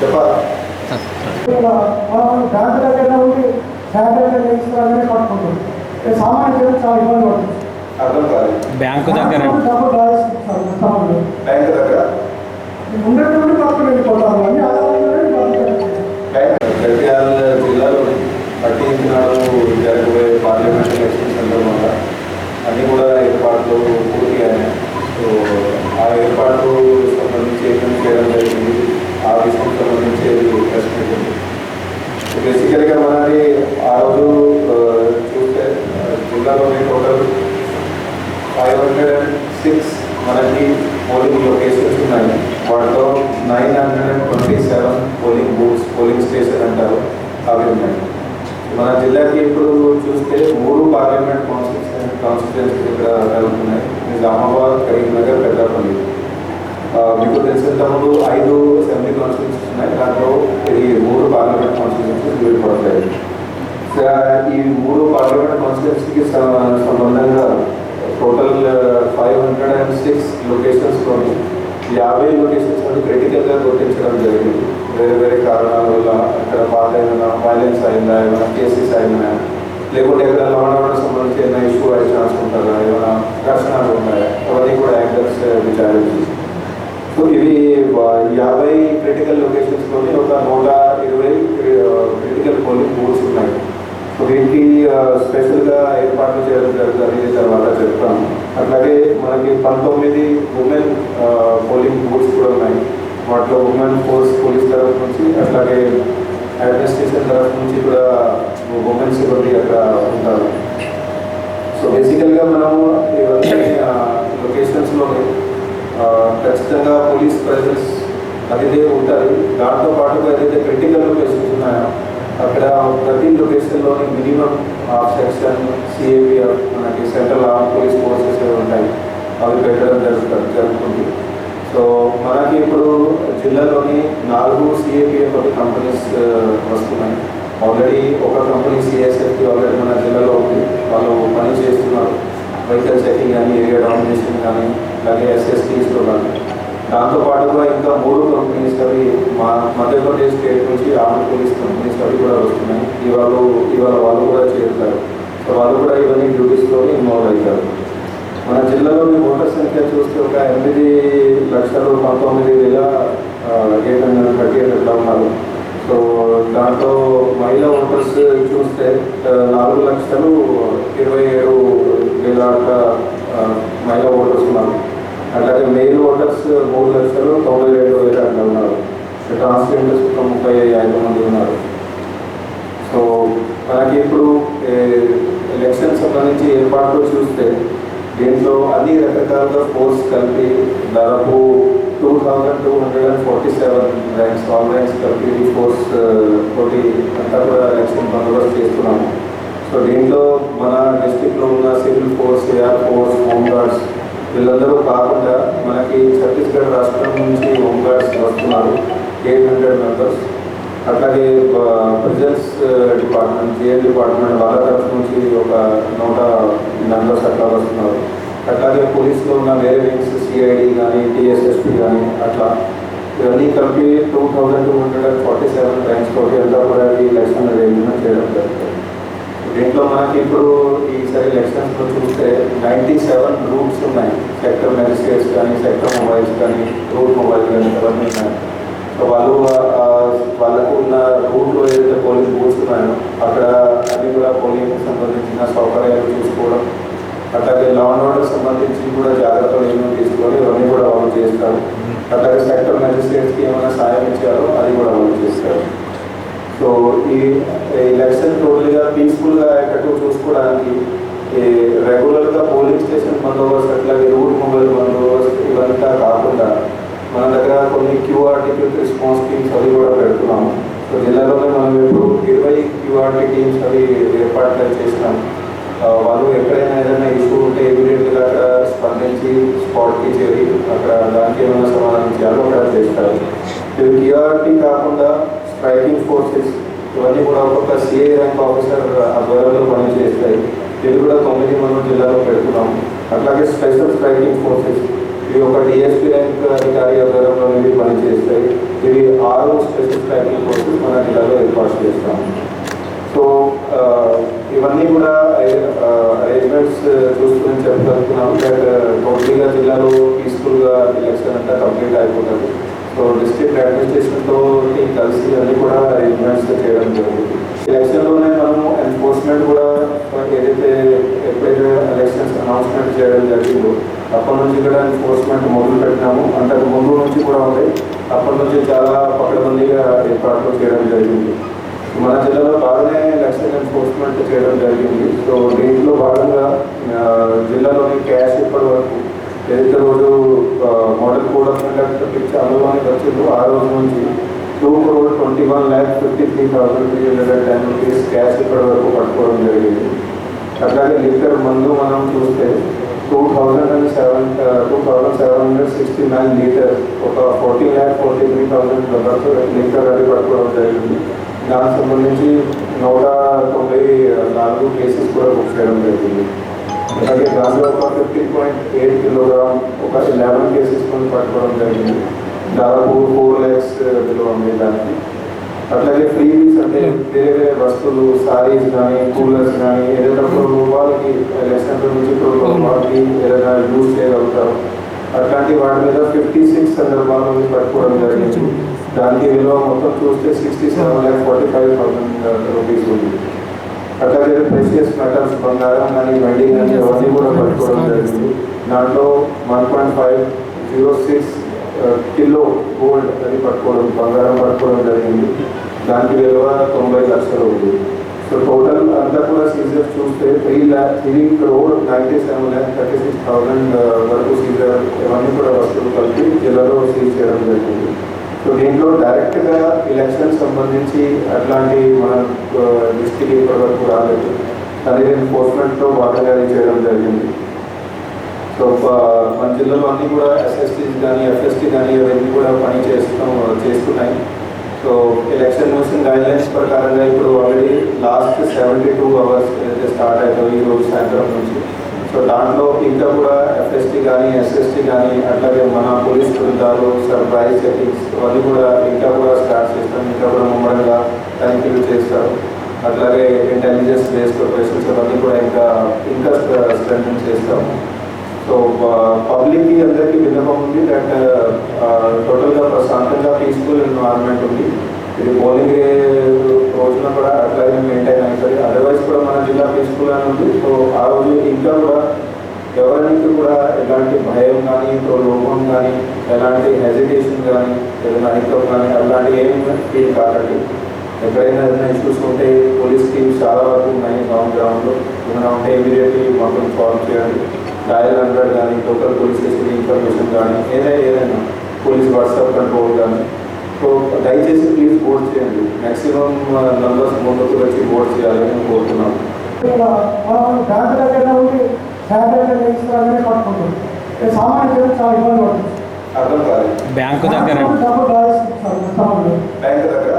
చెప్పాలా మనం బ్యాంకు దగ్గర ఉండి శానిటైజర్ వేసుకోవాలని పట్టుకుంటాం ఈ సామాన్య జనం చాలా ఇబ్బంది పడుతుంది. అర్థం కాలేదు. బ్యాంకు దగ్గర డబ్బులు రాయిస్తారు మొత్తం బ్యాంక్ దగ్గర? ఉండేటువంటి పార్లమెంట్ మన జిల్లాకి ఇప్పుడు చూస్తే మూడు పార్లమెంట్ కాన్స్టిట్యూషన్ కాన్స్టిట్యూన్సీ ఇక్కడ జరుగుతున్నాయి. నిజామాబాద్ కరీంనగర్ పెద్దపల్లి. మీకు తెలిసిన ముందు ఐదు అసెంబ్లీ కాన్స్టిట్యూన్సీ ఉన్నాయి. దాంట్లో ఇది మూడు పార్లమెంట్ కాన్స్టిట్యూన్సీ వీడిపడతాయి సో, ఈ మూడు పార్లమెంట్ కాన్స్టిట్యూన్సీకి సంబంధంగా total five hundred and six లొకేషన్స్లోని యాభై లొకేషన్స్ అని క్రిటికల్గా గుర్తించడం జరిగింది. వేరే వేరే కారణాల వల్ల అక్కడ పాత ఏమైనా వైలెన్స్ అయిందా? ఏమైనా కేసెస్ అయినా? లేకుంటే ఎక్కడ లా అండ్ ఆర్డర్ సంబంధించి ఏమైనా ఇష్యూ అయ్యే ఛాన్స్ ఉంటుందా? ఏమైనా ఘర్షణలు ఉన్నాయా? అవన్నీ కూడా యాంకర్స్ విచారించి సో ఇవి వా- యాభై క్రిటికల్ లొకేషన్స్లోని ఒక నూట ఇరవై క్రిటికల్ పోలింగ్ బూత్స్ ఉన్నాయి. సో వీటికి ఆ, స్పెషల్గా ఏర్పాట్లు చేయడం జరుగుతుంది. తర్వాత చెప్తాను. అట్లాగే మనకి పంతొమ్మిది ఉమెన్ ఆ, పోలింగ్ బూత్స్ కూడా ఉన్నాయి. వాటిలో ఉమెన్ ఫోర్స్ పోలీస్ తరఫు నుంచి అట్లాగే అడ్మినిస్ట్రేషన్ తరఫు నుంచి కూడా ఉమెన్ సిబ్బంది అక్కడ ఉంటారు. సో బేసికల్గా మనము ఇవన్నీ లొకేషన్స్లోని ఖచ్చితంగా పోలీస్ ప్రెజెన్స్ అదిదే ఉంటుంది. దాంతో పాటుగా ఏదైతే క్రిటికల్ లొకేషన్స్ ఉన్నాయో అక్కడ ప్రతి లొకేషన్లోని మినిమం హాఫ్ సెక్షన్ సిఏపిఎఫ్ మనకి సెంట్రల్ ఆర్మ్ పోలీస్ ఫోర్సెస్ ఉంటాయి. అవి పెట్టడం జరుగుతుంది జరుగుతుంది. సో మనకి ఇప్పుడు జిల్లాలోని నాలుగు సిఏపిఎఫ్ కంపెనీస్ వస్తున్నాయి. ఆల్రెడీ ఒక కంపెనీ సిఎస్ఎఫ్కి ఆల్రెడీ మన జిల్లాలో ఉంది. వాళ్ళు పని చేస్తున్నారు. వెహికల్ చెకింగ్ కానీ ఏరియా డామినేషన్ కానీ అలాగే ఎస్ఎస్టీస్లో కానీ. దాంతో పాటుగా ఇంకా మూడు కంపెనీస్ అవి మా మధ్యప్రదేశ్ స్టేట్ నుంచి ఆంధ్ర పోలీస్ కంపెనీస్ అవి కూడా వస్తున్నాయి. ఇవాళ ఇవాళ వాళ్ళు కూడా చేరుతారు. సో వాళ్ళు కూడా ఇవన్నీ డ్యూటీస్లోని ఇన్వాల్వ్ అవుతారు. మన జిల్లాలోని ఓటర్ సంఖ్య చూస్తే ఒక ఎనిమిది లక్షలు పంతొమ్మిది వేల ఎయిట్ హండ్రెడ్ థర్టీ ఎయిట్ అట్లా ఉన్నారు సో దాంట్లో మహిళా ఓటర్స్ చూస్తే నాలుగు లక్షలు ఇరవై ఏడు వేల మహిళా ఓటర్స్ ఉన్నారు. అట్లాగే మెయిల్ ఓటర్స్ మూడు లక్షలు తొంభై ఏడు వేల అట్లా ఉన్నారు. ట్రాన్స్జెండర్స్ ఒక ముప్పై ఐదు మంది ఉన్నారు. సో మనకి ఇప్పుడు ఎలక్షన్ సంబంధించి ఏర్పాట్లు చూస్తే దీంట్లో అన్ని రకరకాలుగా ఫోర్స్ కలిపి దాదాపు two thousand two hundred and forty seven ranks all ranks కలిపి ఫోర్స్ తోటి అంతా కూడా ఎలక్షన్ బందోబస్తు చేస్తున్నాము. సో దీంట్లో మన డిస్టిక్లో ఉన్న civil force air force home guards వీళ్ళందరూ కాకుండా మనకి ఛత్తీస్గఢ్ రాష్ట్రం నుంచి హోమ్ గార్డ్స్ వస్తున్నారు ఎయిట్ హండ్రెడ్ మెంబర్స్ అట్లాగే ప్రిజన్స్ డిపార్ట్మెంట్ జేఎల్ డిపార్ట్మెంట్ వాళ్ళ తరఫు నుంచి ఒక నూట మెంబర్స్ అట్లా వస్తున్నారు. అట్లాగే పోలీస్లో ఉన్న వేరే వింగ్స్ సిఐడి కానీ టీఎస్ఎస్పి కానీ అట్లా ఇవన్నీ కలిపి two thousand two hundred and forty seven ranks తోటి అంతా కూడా ఈ ఎలక్షన్ అరేంజ్మెంట్ చేయడం జరుగుతుంది దీంట్లో మనకి ఇప్పుడు ఈసారి ఎలక్షన్స్లో చూస్తే నైంటీ సెవెన్ రూట్స్ ఉన్నాయి సెక్టర్ మెజిస్ట్రేట్స్ కానీ సెక్టర్ మొబైల్స్ కానీ రూట్ మొబైల్ కానీ అవన్నీ ఉన్నాయి సో వాళ్ళు ఆ, వాళ్ళకు ఉన్న రూట్లో ఏదైతే పోలింగ్ బూత్స్ ఉన్నాయో అక్కడ అన్ని కూడా పోలింగ్ సంబంధించిన సౌకర్యాలు చూసుకోవడం అట్లాగే లా అండ్ ఆర్డర్ సంబంధించి కూడా జాగ్రత్తలు ఏమేమి తీసుకొని ఇవన్నీ కూడా అమలు చేస్తారు. అట్లాగే సెక్టర్ మెజిస్ట్రేట్స్కి ఏమైనా సాయం ఇచ్చారో అది కూడా అమలు చేస్తారు. సో ఈ ఎలక్షన్ టోటల్గా పీస్ఫుల్గా అయ్యేటట్టు చూసుకోవడానికి ఈ రెగ్యులర్గా పోలింగ్ స్టేషన్ బందోబస్తు అట్లాగే రూట్ మొబైల్ బందోబస్తు ఇవంతా కాకుండా మన దగ్గర కొన్ని క్యూఆర్టీ రెస్పాన్స్ టీమ్స్ అవి కూడా పెడుతున్నాము. సో జిల్లాలోనే మనం ఇప్పుడు ఇరవై క్యూఆర్టీ టీమ్స్ అవి ఏర్పాట్లు చేసినాం వాళ్ళు ఎక్కడైనా ఏదైనా ఇష్యూ ఉంటే ఇమీడియట్గా అక్కడ స్పందించి స్పాట్కి చేరి అక్కడ దానికి ఏమైనా సమాధానం చేయాలో అక్కడ చేస్తారు. ఇవి క్యూఆర్టీ కాకుండా స్ట్రైకింగ్ ఫోర్సెస్ ఇవన్నీ కూడా ఒక్కొక్క సిఏ ర్యాంక్ ఆఫీసర్ ఆధ్వర్యంలో పనిచేస్తాయి. ఇది కూడా తొమ్మిది మనం జిల్లాలో పెడుతున్నాము అట్లాగే స్పెషల్ స్ట్రైకింగ్ ఫోర్సెస్ ఇవి ఒక డిఎస్పీ ర్యాంక్ అధికారి ఆధ్వర్యంలో ఇవి పనిచేస్తాయి. ఇవి ఆరు స్పెషల్ స్ట్రైకింగ్ ఫోర్సెస్ మన జిల్లాలో ఏర్పాటు చేస్తాం. సో ఇవన్నీ కూడా అరేంజ్మెంట్స్ చూసుకుని చెప్పగలుగుతున్నాం బట్ టోటలీగా జిల్లాలో పీస్ఫుల్గా ఎలక్షన్ అంతా కంప్లీట్ అయిపోతుంది. సో డిస్ట్రిక్ట్ అడ్మినిస్ట్రేషన్తో కలిసి అన్ని కూడా అరేంజ్మెంట్స్ చేయడం జరిగింది. ఎలక్షన్లోనే మనము ఎన్ఫోర్స్మెంట్ కూడా ఏదైతే ఎప్పుడైతే ఎలక్షన్స్ అనౌన్స్మెంట్ చేయడం జరిగిందో అప్పటి నుంచి కూడా ఎన్ఫోర్స్మెంట్ మొదలు పెట్టినాము. అంతకు ముందు నుంచి కూడా ఉంది. అప్పటి నుంచి చాలా పకడ్బందీగా ఏర్పాట్లు చేయడం జరిగింది. మన జిల్లాలో బాగానే ఎలక్షన్ ఎన్ఫోర్స్మెంట్ చేయడం జరిగింది. సో దీంట్లో భాగంగా జిల్లాలోని క్యాష్ ఇప్పటి వరకు ఏదైతే రోజు మోడల్ కోడ్ ఆఫ్ కండక్ట్ పిచ్చి అమలులోకి వచ్చిందో ఆ రోజు నుంచి two crore twenty one lakh fifty three thousand three hundred ten rupees cash ఇప్పటి వరకు పట్టుకోవడం జరిగింది. అట్లాగే లీటర్ మందు మనం చూస్తే two thousand and seven two thousand seven hundred sixty nine litre ఒక forty lakh forty three thousand litre అది పట్టుకోవడం జరిగింది. దానికి సంబంధించి నూట తొంభై నాలుగు కేసెస్ కూడా బుక్ చేయడం జరిగింది. అలాగే దానిలో ఒక ఫిఫ్టీన్ పాయింట్ ఎయిట్ కిలోగ్రామ్ ఒక లెవెన్ కేసెస్ కూడా పట్టుకోవడం జరిగింది. దాదాపు ఫోర్ ల్యాక్స్ విలువ ఉంది దానికి. అట్లాగే ఫ్రీబీస్ అంటే వేరే వేరే వస్తువులు సారీస్ కానీ కూలర్స్ కానీ ఏదైనా ఇప్పుడు వాళ్ళకి ఎలక్షన్ నుంచి ఇప్పుడు వాళ్ళకి ఏదైనా యూజ్ చేయగలుగుతారు. అట్లాంటి వాటి మీద ఫిఫ్టీ సిక్స్ సందర్భాలను పట్టుకోవడం జరిగింది. దానికి విలువ మొత్తం చూస్తే sixty seven lakh forty five thousand rupees ఉంది. అట్లాగే ప్రెషియస్ మెటల్స్ బంగారం కానీ వెండి కానీ అవన్నీ కూడా పట్టుకోవడం జరిగింది. దాంట్లో one point five zero six kilo gold అది పట్టుకోవడం బంగారం పట్టుకోవడం జరిగింది. దానికి విలువ తొంభై లక్షలు ఉంది. సో టోటల్ అంతా కూడా సీజర్ చూస్తే three lakh three crore ninety seven lakh thirty six thousand వరకు సీజర్ ఇవన్నీ కూడా వస్తువులు కలిపి జిల్లాలో సీజ్ చేయడం జరిగింది. సో దీంట్లో డైరెక్ట్గా ఎలక్షన్ సంబంధించి అట్లాంటి మన uh, డిస్ట్రిక్ట్ ఇప్పటివరకు రాలేదు. అది ఎన్ఫోర్స్మెంట్తో భాగంగా చేయడం జరిగింది. సో uh, మన జిల్లాలో అన్ని కూడా ఎస్ఎస్టీ కానీ ఎఫ్ఎస్టీ కానీ అవన్నీ కూడా పని చేస్తాం చేస్తున్నాయి. సో ఎలక్షన్ ముగిసిన గైడ్లైన్స్ ప్రకారంగా ఇప్పుడు already last seventy two hours ఏదైతే స్టార్ట్ అవుతాయి ఈ రోజు సాయంత్రం నుంచి సో దాంట్లో ఇంకా కూడా ఎఫ్ఎస్టీ కానీ ఎస్ఎస్టీ కానీ అట్లాగే మన పోలీస్ బృందాలు సర్ప్రైజ్ సెట్టింగ్స్ అవన్నీ కూడా ఇంకా కూడా స్టార్ట్ చేస్తాం ఇంకా కూడా ముమ్మడంగా తనిఖీలు చేస్తారు. అట్లాగే ఇంటెలిజెన్స్ బేస్డ్ ఆపరేషన్స్ అవన్నీ కూడా ఇంకా ఇంకా స్ట్రెంగ్ చేస్తాం సో పబ్లిక్కి అందరికీ విన్నపం ఉంది దట్ టోటల్గా ప్రశాంతంగా పీస్ఫుల్ ఎన్వైరన్మెంట్ ఉంది ఇది పోలింగ్ రోజున కూడా అట్లాగే మెయింటైన్ అవుతుంది అదర్వైజ్ కూడా మన జిల్లా పీస్ఫుల్ అని ఉంది సో ఆ రోజు ఇంకా కూడా ఎవరికి కూడా ఎలాంటి భయం కానీ లోపం కానీ ఎలాంటి హెజిటేషన్ కానీ ఏదైనా హితం కానీ అలాంటి ఏం ఫీల్ కాకండి ఎక్కడైనా ఏదైనా ఇష్యూస్ ఉంటే పోలీస్ టీమ్స్ చాలా వరకు ఉన్నాయి గ్రౌండ్ గ్రౌండ్లో ఏమైనా ఉంటే ఇమీడియట్లీ మాకు ఇన్ఫార్మ్ చేయండి డయల్ హండ్రెడ్ కానీ లోకల్ పోలీస్ స్టేషన్ ఇన్ఫర్మేషన్ కానీ ఏదైనా ఏదైనా పోలీస్ వాట్సాప్ కంట్రోల్ కానీ సో దయచేసి ప్లీజ్ బోర్డ్ చేయండి. మ్యాక్సిమం నంబర్స్ ముందుకు వచ్చి బోర్డ్ చేయాలని నేను కోరుతున్నాను ఇలా మనం బ్యాంకు దగ్గర ఉండి శానిటైజర్ చేయించుకోవాలని పట్టుకుంటాం సామాన్య జనం చాలా ఇబ్బంది పడుతుంది. అర్థం కాలేదు. బ్యాంకు దగ్గర బ్యాంక్ దగ్గర?